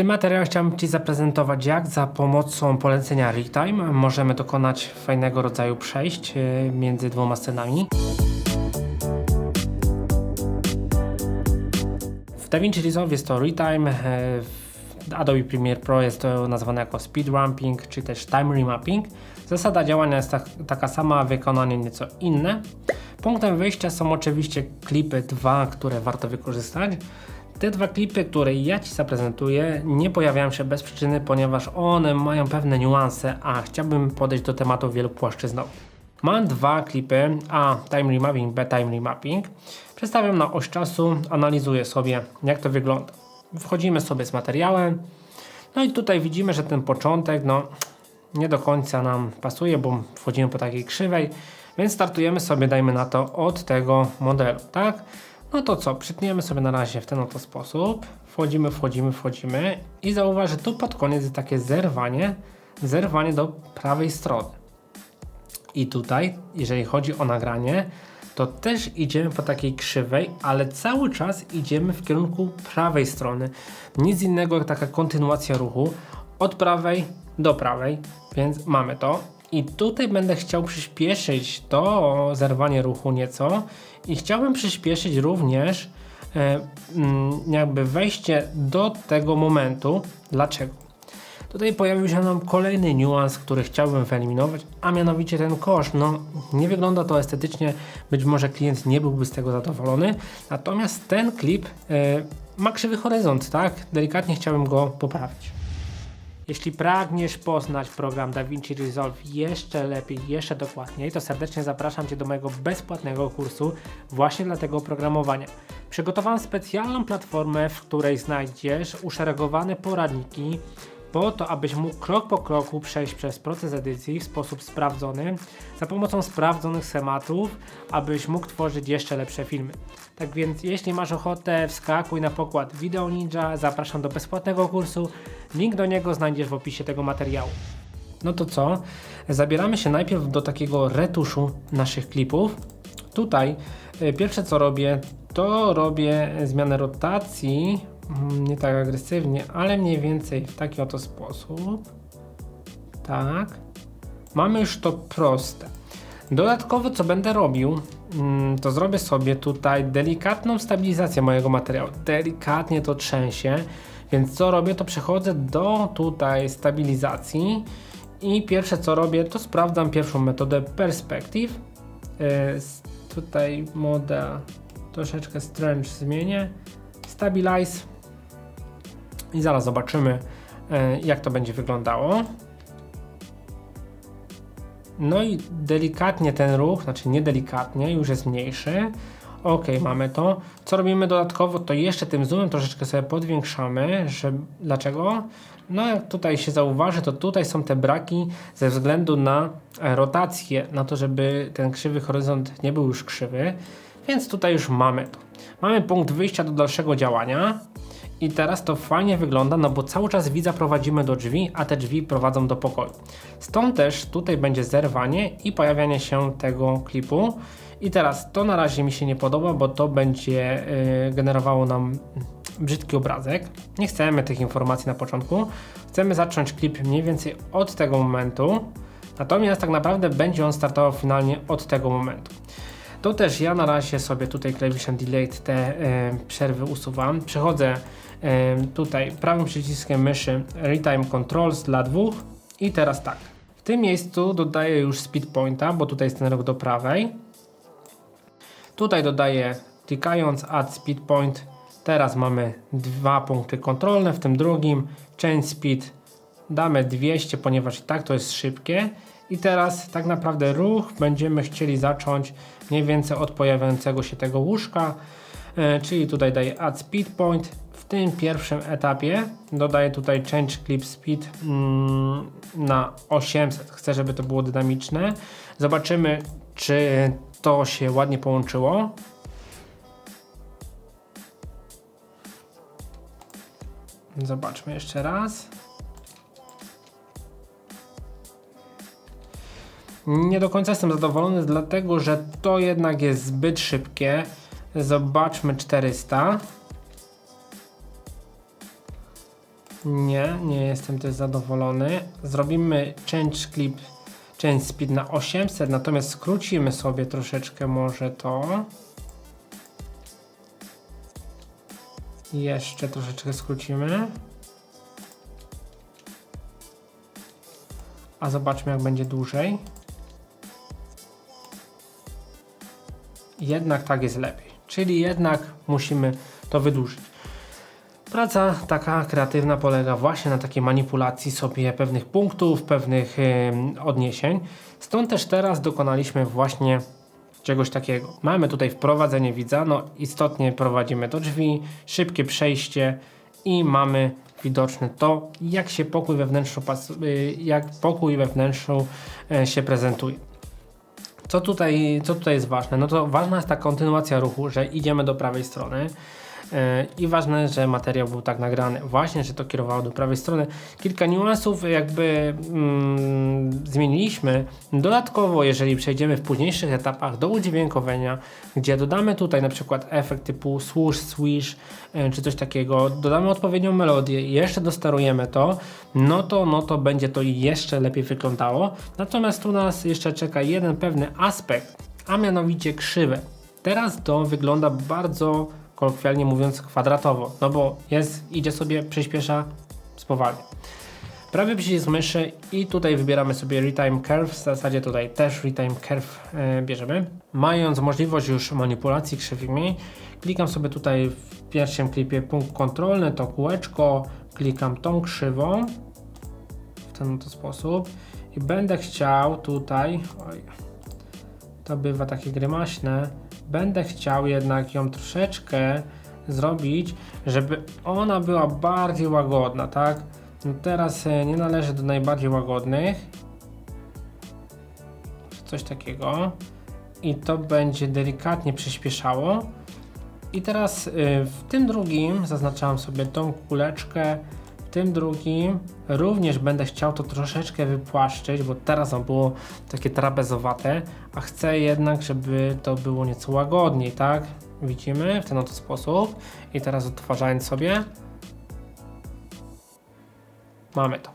tym materiale chciałbym Ci zaprezentować, jak za pomocą polecenia Realtime możemy dokonać fajnego rodzaju przejść e, między dwoma scenami. W DaVinci Resolve jest to Realtime, e, w Adobe Premiere Pro jest to nazwane jako Speed Ramping, czy też Time Remapping. Zasada działania jest tak, taka sama, wykonanie nieco inne. Punktem wyjścia są oczywiście klipy dwa, które warto wykorzystać. Te dwa klipy, które ja Ci zaprezentuję, nie pojawiają się bez przyczyny, ponieważ one mają pewne niuanse, a chciałbym podejść do tematu wielopłaszczyznowo. Mam dwa klipy, A Time Remapping, B Time Remapping. Przedstawiam na oś czasu, analizuję sobie jak to wygląda. Wchodzimy sobie z materiałem, no i tutaj widzimy, że ten początek, no nie do końca nam pasuje, bo wchodzimy po takiej krzywej, więc startujemy sobie, dajmy na to, od tego modelu, tak? No to co, przytniemy sobie na razie w ten oto sposób, wchodzimy, wchodzimy, wchodzimy i zauważ, że tu pod koniec jest takie zerwanie, zerwanie do prawej strony. I tutaj, jeżeli chodzi o nagranie, to też idziemy po takiej krzywej, ale cały czas idziemy w kierunku prawej strony. Nic innego jak taka kontynuacja ruchu od prawej do prawej, więc mamy to. I tutaj będę chciał przyspieszyć to zerwanie ruchu nieco i chciałbym przyspieszyć również e, mm, jakby wejście do tego momentu. Dlaczego? Tutaj pojawił się nam kolejny niuans, który chciałbym wyeliminować, a mianowicie ten koszt. No, nie wygląda to estetycznie, być może klient nie byłby z tego zadowolony, natomiast ten klip e, ma krzywy horyzont, tak? Delikatnie chciałbym go poprawić. Jeśli pragniesz poznać program DaVinci Resolve jeszcze lepiej, jeszcze dokładniej, to serdecznie zapraszam Cię do mojego bezpłatnego kursu właśnie dla tego oprogramowania. Przygotowałem specjalną platformę, w której znajdziesz uszeregowane poradniki, po to, abyś mógł krok po kroku przejść przez proces edycji w sposób sprawdzony, za pomocą sprawdzonych schematów, abyś mógł tworzyć jeszcze lepsze filmy. Tak więc, jeśli masz ochotę, wskakuj na pokład Video Ninja, zapraszam do bezpłatnego kursu, link do niego znajdziesz w opisie tego materiału. No to co? Zabieramy się najpierw do takiego retuszu naszych klipów. Tutaj y, pierwsze co robię, to robię zmianę rotacji nie tak agresywnie, ale mniej więcej w taki oto sposób. Tak. Mamy już to proste. Dodatkowo co będę robił, mm, to zrobię sobie tutaj delikatną stabilizację mojego materiału. Delikatnie to trzęsie, więc co robię, to przechodzę do tutaj stabilizacji i pierwsze co robię, to sprawdzam pierwszą metodę perspective. Yy, tutaj moda troszeczkę strange zmienię. Stabilize i zaraz zobaczymy, e, jak to będzie wyglądało. No i delikatnie ten ruch, znaczy nie delikatnie, już jest mniejszy. Ok, mamy to. Co robimy dodatkowo, to jeszcze tym zoomem troszeczkę sobie podwiększamy. Że, dlaczego? No jak tutaj się zauważy, to tutaj są te braki ze względu na rotację, na to, żeby ten krzywy horyzont nie był już krzywy. Więc tutaj już mamy to. Mamy punkt wyjścia do dalszego działania. I teraz to fajnie wygląda, no bo cały czas widza prowadzimy do drzwi, a te drzwi prowadzą do pokoju. Stąd też tutaj będzie zerwanie i pojawianie się tego klipu. I teraz to na razie mi się nie podoba, bo to będzie yy, generowało nam brzydki obrazek. Nie chcemy tych informacji na początku. Chcemy zacząć klip mniej więcej od tego momentu. Natomiast tak naprawdę będzie on startował finalnie od tego momentu. To też ja na razie sobie tutaj klawiszem Delete te y, przerwy usuwam. Przechodzę tutaj prawym przyciskiem myszy Retime Controls dla dwóch i teraz tak. W tym miejscu dodaję już speed pointa, bo tutaj jest ten rok do prawej. Tutaj dodaję klikając add speed point. Teraz mamy dwa punkty kontrolne, w tym drugim change speed damy 200, ponieważ i tak to jest szybkie. I teraz tak naprawdę ruch będziemy chcieli zacząć mniej więcej od pojawiającego się tego łóżka, e, czyli tutaj daję add speed point tym pierwszym etapie dodaję tutaj change clip speed mm, na 800. Chcę, żeby to było dynamiczne. Zobaczymy, czy to się ładnie połączyło. Zobaczmy jeszcze raz. Nie do końca jestem zadowolony, dlatego że to jednak jest zbyt szybkie. Zobaczmy 400. Nie, nie jestem też zadowolony. Zrobimy change clip, change speed na 800, natomiast skrócimy sobie troszeczkę może to. Jeszcze troszeczkę skrócimy. A zobaczmy jak będzie dłużej. Jednak tak jest lepiej. Czyli jednak musimy to wydłużyć. Praca taka kreatywna polega właśnie na takiej manipulacji sobie pewnych punktów, pewnych yy, odniesień. Stąd też teraz dokonaliśmy właśnie czegoś takiego. Mamy tutaj wprowadzenie widza, no istotnie prowadzimy do drzwi, szybkie przejście i mamy widoczne to, jak się pokój we wnętrzu, yy, jak pokój we wnętrzu yy, się prezentuje. Co tutaj, co tutaj jest ważne? No to ważna jest ta kontynuacja ruchu, że idziemy do prawej strony. I ważne, że materiał był tak nagrany, właśnie, że to kierowało do prawej strony. Kilka niuansów jakby mm, zmieniliśmy. Dodatkowo, jeżeli przejdziemy w późniejszych etapach do udźwiękowienia, gdzie dodamy tutaj na przykład efekt typu swoosh, swish, e, czy coś takiego, dodamy odpowiednią melodię i jeszcze dostarujemy to, no to, no to będzie to jeszcze lepiej wyglądało. Natomiast tu nas jeszcze czeka jeden pewny aspekt, a mianowicie krzywe. Teraz to wygląda bardzo kolokwialnie mówiąc kwadratowo, no bo jest, idzie sobie, przyspiesza, spowalnia. Prawy przycisk myszy i tutaj wybieramy sobie Retime Curve, w zasadzie tutaj też Retime Curve yy, bierzemy. Mając możliwość już manipulacji krzywymi, klikam sobie tutaj w pierwszym klipie punkt kontrolny, to kółeczko, klikam tą krzywą w ten oto sposób i będę chciał tutaj, oj, to bywa takie grymaśne, będę chciał jednak ją troszeczkę zrobić, żeby ona była bardziej łagodna, tak? No teraz e, nie należy do najbardziej łagodnych. Coś takiego. I to będzie delikatnie przyspieszało. I teraz e, w tym drugim zaznaczałem sobie tą kuleczkę. Tym drugim również będę chciał to troszeczkę wypłaszczyć, bo teraz on było takie trapezowate, a chcę jednak, żeby to było nieco łagodniej, tak? Widzimy w ten oto sposób. I teraz odtwarzając sobie, mamy to.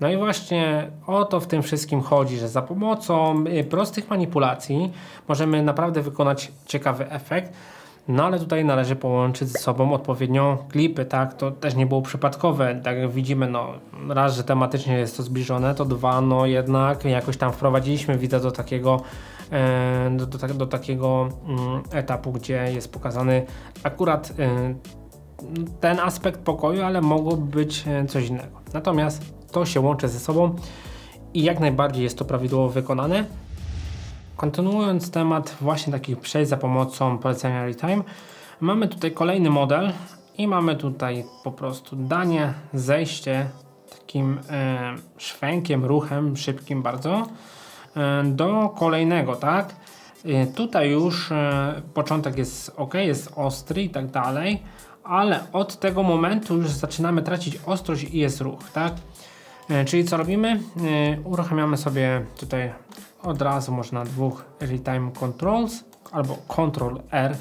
No i właśnie o to w tym wszystkim chodzi, że za pomocą y, prostych manipulacji możemy naprawdę wykonać ciekawy efekt. No ale tutaj należy połączyć ze sobą odpowiednio klipy, tak? To też nie było przypadkowe. Tak jak widzimy, no raz, że tematycznie jest to zbliżone, to dwa, no jednak jakoś tam wprowadziliśmy widza do takiego e, do, do, do, takiego mm, etapu, gdzie jest pokazany akurat e, ten aspekt pokoju, ale mogło być e, coś innego. Natomiast to się łączy ze sobą i jak najbardziej jest to prawidłowo wykonane. Kontynuując temat właśnie takich przejść za pomocą polecenia Retime, mamy tutaj kolejny model i mamy tutaj po prostu danie, zejście takim e, szwękiem, ruchem szybkim bardzo e, do kolejnego, tak? E, tutaj już e, początek jest ok, jest ostry i tak dalej, ale od tego momentu już zaczynamy tracić ostrość i jest ruch, tak? E, czyli co robimy? E, uruchamiamy sobie tutaj od razu można dwóch Retime Controls albo Ctrl R,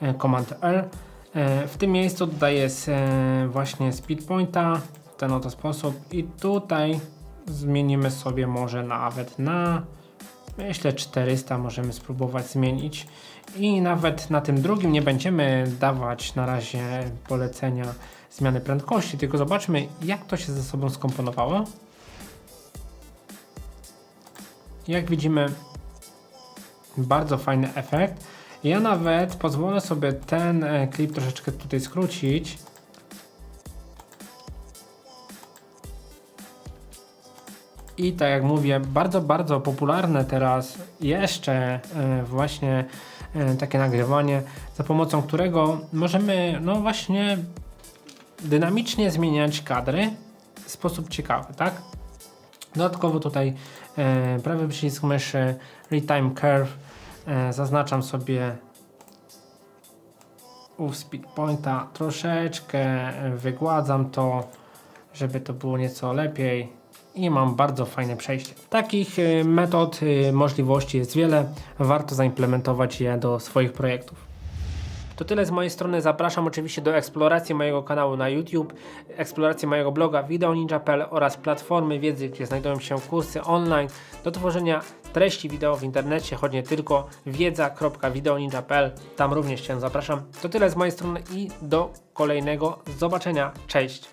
e, Command R. E, w tym miejscu dodaję e, właśnie speed pointa w ten oto sposób i tutaj zmienimy sobie może nawet na myślę 400 możemy spróbować zmienić i nawet na tym drugim nie będziemy dawać na razie polecenia zmiany prędkości, tylko zobaczmy jak to się ze sobą skomponowało. Jak widzimy, bardzo fajny efekt. Ja nawet pozwolę sobie ten e, klip troszeczkę tutaj skrócić. I tak jak mówię, bardzo, bardzo popularne teraz jeszcze e, właśnie e, takie nagrywanie, za pomocą którego możemy, no właśnie, dynamicznie zmieniać kadry w sposób ciekawy, tak? Dodatkowo tutaj e, prawy przycisk myszy, Retime Curve, e, zaznaczam sobie u speed pointa, troszeczkę wygładzam to, żeby to było nieco lepiej i mam bardzo fajne przejście. Takich e, metod, e, możliwości jest wiele, warto zaimplementować je do swoich projektów. To tyle z mojej strony. Zapraszam oczywiście do eksploracji mojego kanału na YouTube, eksploracji mojego bloga videoninja.pl oraz platformy wiedzy, gdzie znajdują się kursy online do tworzenia treści wideo w internecie, choć nie tylko wiedza.videoninja.pl. Tam również Cię zapraszam. To tyle z mojej strony i do kolejnego zobaczenia. Cześć!